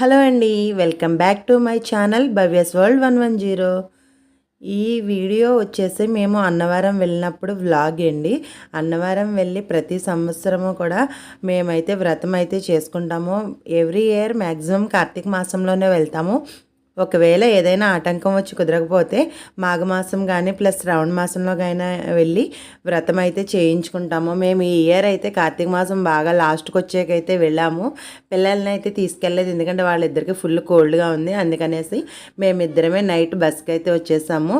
Hello అండి welcome back to my channel Bhavya's world one one zero. ఈ video వచ్చేసి మేము అన్నవరం వెళ్ళినప్పుడు వ్లాగ్ అండి. అన్నవరం వెళ్ళి ప్రతి సంవత్సరము కూడా మేమైతే వ్రతం అయితే చేసుకుంటాము. ఎవ్రీ ఇయర్ మ్యాక్సిమం కార్తీక మాసంలోనే వెళ్తాము. ఒకవేళ ఏదైనా ఆటంకం వచ్చి కుదరకపోతే మాఘమాసం కానీ ప్లస్ శ్రావణ మాసంలో కానీ వెళ్ళి వ్రతం అయితే చేయించుకుంటాము. మేము ఈ ఇయర్ అయితే కార్తీక మాసం బాగా లాస్ట్కి వచ్చేకైతే వెళ్ళాము. పిల్లల్ని అయితే తీసుకెళ్ళలేదు. ఎందుకంటే వాళ్ళిద్దరికి ఫుల్ కోల్డ్గా ఉంది. అందుకనేసి మేమిద్దరమే నైట్ బస్కి అయితే వచ్చేసాము.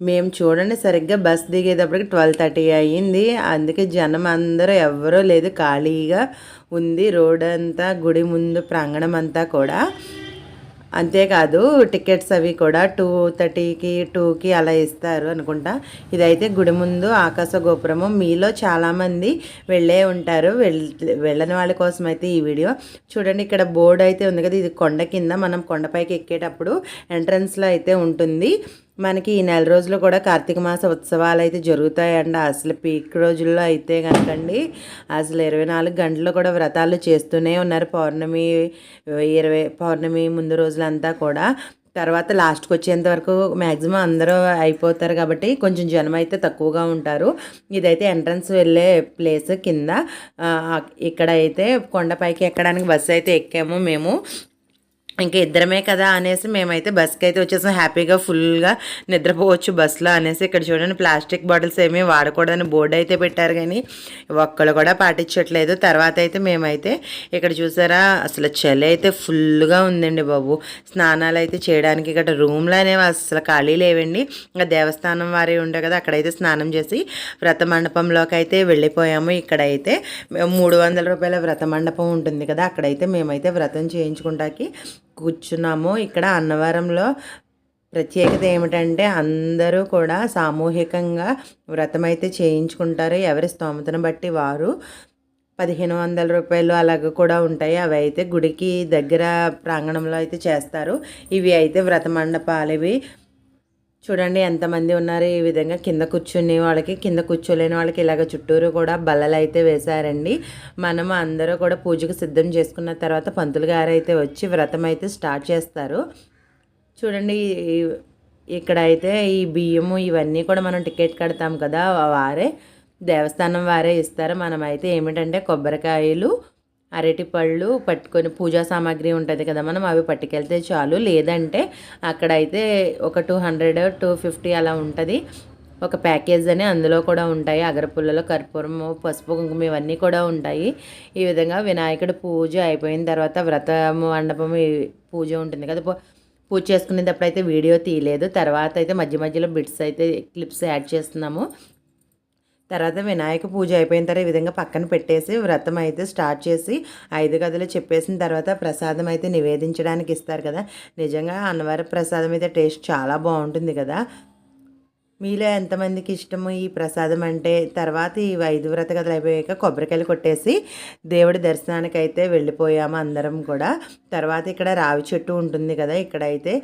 మేము చూడండి సరిగ్గా బస్ దిగేటప్పటికి ట్వెల్వ్ థర్టీ అయ్యింది. అందుకే జనం అందరూ ఎవరూ లేదు. ఖాళీగా ఉంది రోడ్ అంతా గుడి ముందు ప్రాంగణం అంతా కూడా. అంతేకాదు టికెట్స్ అవి కూడా టూ థర్టీకి టూకి అలా ఇస్తారు అనుకుంటా. ఇదైతే గుడి ముందు ఆకాశ గోపురము. మీలో చాలామంది వెళ్ళే ఉంటారు. వెళ్ళని వాళ్ళ కోసం అయితే ఈ వీడియో. చూడండి ఇక్కడ బోర్డు అయితే ఉంది కదా ఇది కొండ కింద మనం కొండపైకి ఎక్కేటప్పుడు ఎంట్రన్స్లో అయితే ఉంటుంది. మనకి ఈ నెల రోజులు కూడా కార్తీక మాస ఉత్సవాలు అయితే జరుగుతాయండి. అసలు పీక్ రోజుల్లో అయితే కనుకండి అసలు ఇరవై నాలుగు గంటలు కూడా వ్రతాలు చేస్తూనే ఉన్నారు. పౌర్ణమి ఇరవై పౌర్ణమి ముందు రోజులంతా కూడా. తర్వాత లాస్ట్కి వచ్చేంత వరకు మ్యాక్సిమం అందరూ అయిపోతారు కాబట్టి కొంచెం జనం అయితే తక్కువగా ఉంటారు. ఇదైతే ఎంట్రన్స్ వెళ్ళే ప్లేస్ కింద ఇక్కడ అయితే కొండపైకి ఎక్కడానికి బస్సు అయితే ఎక్కాము మేము. ఇంకా ఇద్దరమే కదా అనేసి మేమైతే బస్కి అయితే వచ్చేసాం. హ్యాపీగా ఫుల్గా నిద్రపోవచ్చు బస్సులో అనేసి ఇక్కడ చూడండి ప్లాస్టిక్ బాటిల్స్ ఏమీ వాడకూడదని బోర్డు అయితే పెట్టారు కానీ ఒక్కళ్ళు కూడా పాటించట్లేదు. తర్వాత అయితే మేమైతే ఇక్కడ చూసారా అసలు చలి అయితే ఫుల్గా ఉందండి బాబు. స్నానాలు అయితే చేయడానికి ఇక్కడ రూమ్లో అనేవి అసలు ఖాళీ లేవండి. ఇంకా దేవస్థానం వారి ఉండే కదా అక్కడైతే స్నానం చేసి వ్రత మండపంలోకి అయితే వెళ్ళిపోయాము. ఇక్కడైతే మూడు వందల రూపాయల వ్రత మండపం ఉంటుంది కదా అక్కడైతే మేమైతే వ్రతం చేయించుకుంటాకి కూర్చున్నాము. ఇక్కడ అన్నవరంలో ప్రత్యేకత ఏమిటంటే అందరూ కూడా సామూహికంగా వ్రతం అయితే చేయించుకుంటారు. ఎవరి స్తోమతను బట్టి వారు పదిహేను వందల రూపాయలు అలాగ కూడా ఉంటాయి. అవి అయితే గుడికి దగ్గర ప్రాంగణంలో అయితే చేస్తారు. ఇవి అయితే వ్రత మండపాలు. ఇవి చూడండి ఎంతమంది ఉన్నారు? ఈ విధంగా కింద కూర్చునే వాళ్ళకి కింద కూర్చోలేని వాళ్ళకి ఇలాగ చుట్టూరు కూడా బల్లలు అయితే వేశారండి. మనం అందరూ కూడా పూజకు సిద్ధం చేసుకున్న తర్వాత పంతులు గారు అయితే వచ్చి వ్రతం అయితే స్టార్ట్ చేస్తారు. చూడండి ఇక్కడ అయితే ఈ బియ్యము ఇవన్నీ కూడా మనం టికెట్ కడతాం కదా వారే. దేవస్థానం వారే ఇస్తారు. మనమైతే ఏమిటంటే కొబ్బరికాయలు అరటి పళ్ళు పట్టుకొని పూజా సామాగ్రి ఉంటుంది కదా మనం అవి పట్టుకెళ్తే చాలు. లేదంటే అక్కడైతే ఒక టూ హండ్రెడ్ టూ ఫిఫ్టీ అలా ఉంటుంది. ఒక ప్యాకేజ్ అని అందులో కూడా ఉంటాయి. అగరపుల్లలో కర్పూరము పసుపు కుంకుమ ఇవన్నీ కూడా ఉంటాయి. ఈ విధంగా వినాయకుడు పూజ అయిపోయిన తర్వాత వ్రతము మండపం పూజ ఉంటుంది కదా. పూజ చేసుకునేటప్పుడు అయితే వీడియో తీయలేదు. తర్వాత అయితే మధ్య మధ్యలో బిట్స్ అయితే క్లిప్స్ యాడ్ చేస్తున్నాము. తర్వాత వినాయక పూజ అయిపోయిన తర్వాత ఈ విధంగా పక్కన పెట్టేసి వ్రతం అయితే స్టార్ట్ చేసి ఐదు గదులు చెప్పేసిన తర్వాత ప్రసాదం అయితే నివేదించడానికి ఇస్తారు కదా. నిజంగా అన్నవరం ప్రసాదం అయితే టేస్ట్ చాలా బాగుంటుంది కదా. మీలో ఎంతమందికి ఇష్టము ఈ ప్రసాదం అంటే? తర్వాత ఈ ఐదు వ్రత కథలు అయిపోయాక కొబ్బరికాయలు కొట్టేసి దేవుడి దర్శనానికి అయితే వెళ్ళిపోయాము అందరం కూడా. తర్వాత ఇక్కడ రావి చెట్టు ఉంటుంది కదా ఇక్కడైతే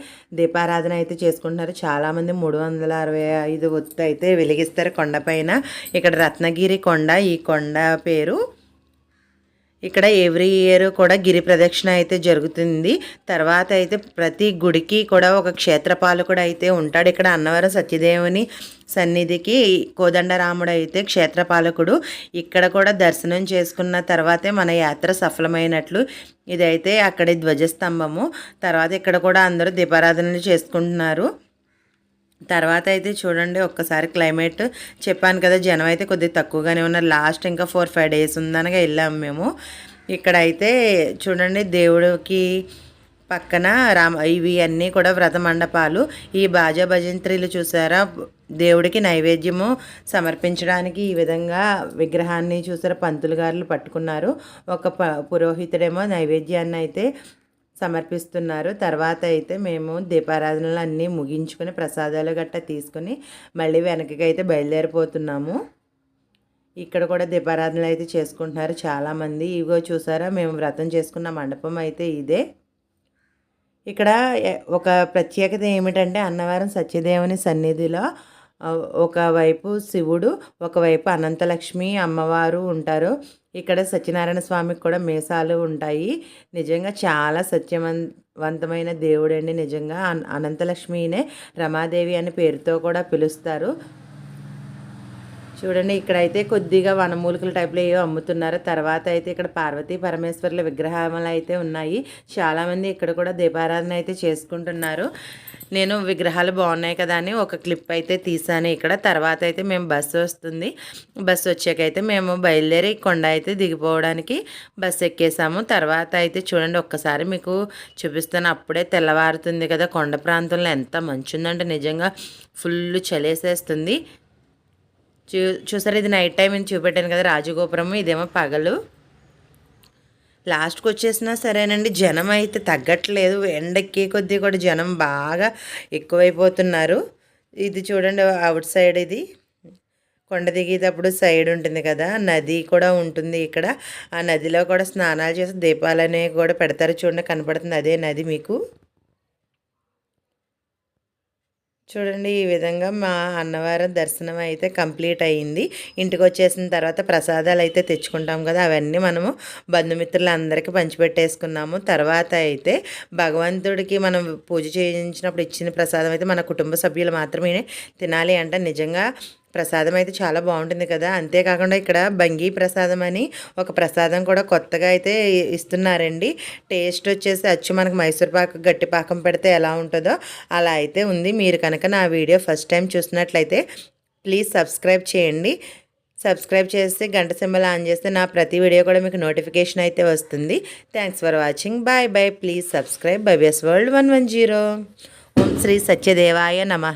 దీపారాధన అయితే చేసుకుంటున్నారు. చాలామంది మూడు వందల అరవై ఐదు ఒత్తు అయితే వెలిగిస్తారు కొండపైన ఇక్కడ రత్నగిరి కొండ ఈ కొండ పేరు ఇక్కడ ఎవ్రీ ఇయర్ కూడా గిరి ప్రదక్షిణ అయితే జరుగుతుంది. తర్వాత అయితే ప్రతి గుడికి కూడా ఒక క్షేత్రపాలకుడు అయితే ఉంటాడు. ఇక్కడ అన్నవరం సత్యదేవుని సన్నిధికి కోదండరాముడు అయితే క్షేత్రపాలకుడు. ఇక్కడ కూడా దర్శనం చేసుకున్న తర్వాతే మన యాత్ర సఫలమైనట్లు. ఇదైతే అక్కడి ధ్వజస్తంభము. తర్వాత ఇక్కడ కూడా అందరూ దీపారాధనలు చేసుకుంటున్నారు. తర్వాత అయితే చూడండి ఒక్కసారి క్లైమేట్ చెప్పాను కదా జనం అయితే కొద్దిగా తక్కువగానే ఉన్నారు. లాస్ట్ ఇంకా ఫోర్ ఫైవ్ డేస్ ఉందనగా వెళ్ళాము మేము. ఇక్కడైతే చూడండి దేవుడికి పక్కన రామ ఇవి అన్నీ కూడా వ్రత మండపాలు. ఈ బాజా భజంత్రీలు చూసారా? దేవుడికి నైవేద్యము సమర్పించడానికి ఈ విధంగా విగ్రహాన్ని చూసారా? పంతులు గారులు పట్టుకున్నారు. ఒక పురోహితుడేమో నైవేద్యాన్ని అయితే సమర్పిస్తున్నారు. తర్వాత అయితే మేము దీపారాధనలు అన్నీ ముగించుకొని ప్రసాదాలు గట్టా తీసుకొని మళ్ళీ వెనకకి అయితే బయలుదేరిపోతున్నాము. ఇక్కడ కూడా దీపారాధనలు అయితే చేసుకుంటున్నారు చాలామంది. ఇగో చూసారా మేము వ్రతం చేసుకున్న మండపం అయితే ఇదే. ఇక్కడ ఒక ప్రత్యేకత ఏమిటంటే అన్నవరం సత్యదేవుని సన్నిధిలో ఒకవైపు శివుడు ఒకవైపు అనంతలక్ష్మి అమ్మవారు ఉంటారు. ఇక్కడ సత్యనారాయణ స్వామికి కూడా మీసాలు ఉంటాయి. నిజంగా చాలా సత్యవంతమైన దేవుడండి. నిజంగా అనంతలక్ష్మినే రమాదేవి అనే పేరుతో కూడా పిలుస్తారు. చూడండి ఇక్కడైతే కొద్దిగా వనమూలికల టైప్లో ఏవో అమ్ముతున్నారు. తర్వాత అయితే ఇక్కడ పార్వతీ పరమేశ్వర్ల విగ్రహాలు అయితే ఉన్నాయి. చాలామంది ఇక్కడ కూడా దీపారాధన అయితే చేసుకుంటున్నారు. నేను విగ్రహాలు బాగున్నాయి కదా అని ఒక క్లిప్ అయితే తీసాను ఇక్కడ. తర్వాత అయితే మేము బస్సు వస్తుంది. బస్సు వచ్చాకైతే మేము బయలుదేరి కొండ అయితే దిగిపోవడానికి బస్సు ఎక్కేసాము. తర్వాత అయితే చూడండి ఒక్కసారి మీకు చూపిస్తాను. అప్పుడే తెల్లవారుతుంది కదా కొండ ప్రాంతంలో ఎంత మంచు ఉందంటే నిజంగా ఫుల్ చలేసేస్తుంది. చూ చూసారు ఇది నైట్ టైం నేను చూపెట్టాను కదా రాజగోపురం ఇదేమో పగలు. లాస్ట్కి వచ్చేసినా సరేనండి జనం అయితే తగ్గట్లేదు. ఎండెక్కే కొద్దీ కూడా జనం బాగా ఎక్కువైపోతున్నారు. ఇది చూడండి అవుట్ సైడ్ ఇది. కొండ దిగేటప్పుడు సైడ్ ఉంటుంది కదా నది కూడా ఉంటుంది ఇక్కడ. ఆ నదిలో కూడా స్నానాలు చేసి దీపాలు అనేవి కూడా పెడతారు చూడండి కనపడుతుంది అదే నది మీకు. చూడండి ఈ విధంగా మా అన్నవరం దర్శనం అయితే కంప్లీట్ అయ్యింది ఇంటికి వచ్చేసిన తర్వాత ప్రసాదాలు అయితే తెచ్చుకుంటాం కదా అవన్నీ మనము బంధుమిత్రులందరికీ పంచిపెట్టేసుకున్నాము. తర్వాత అయితే భగవంతుడికి మనం పూజ చేయించినప్పుడు ఇచ్చిన ప్రసాదం అయితే మన కుటుంబ సభ్యులు మాత్రమే తినాలి అంటే. నిజంగా ప్రసాదం అయితే చాలా బాగుంటుంది కదా. అంతేకాకుండా ఇక్కడ బంగి ప్రసాదం అని ఒక ప్రసాదం కూడా కొత్తగా అయితే ఇస్తున్నారండి. టేస్ట్ వచ్చేసి అచ్చు మనకు మైసూర్ పాక్ గట్టి పాకం పెడితే ఎలా ఉంటుందో అలా అయితే ఉంది. మీరు కనుక నా వీడియో ఫస్ట్ టైం చూసినట్లయితే ప్లీజ్ సబ్స్క్రైబ్ చేయండి. సబ్స్క్రైబ్ చేసి గంట సింబల్ ఆన్ చేస్తే నా ప్రతి వీడియో కూడా మీకు నోటిఫికేషన్ అయితే వస్తుంది. Thanks for watching. Bye bye. Please subscribe Bhavya's world one one zero. ఓం శ్రీ సత్యదేవాయ నమ.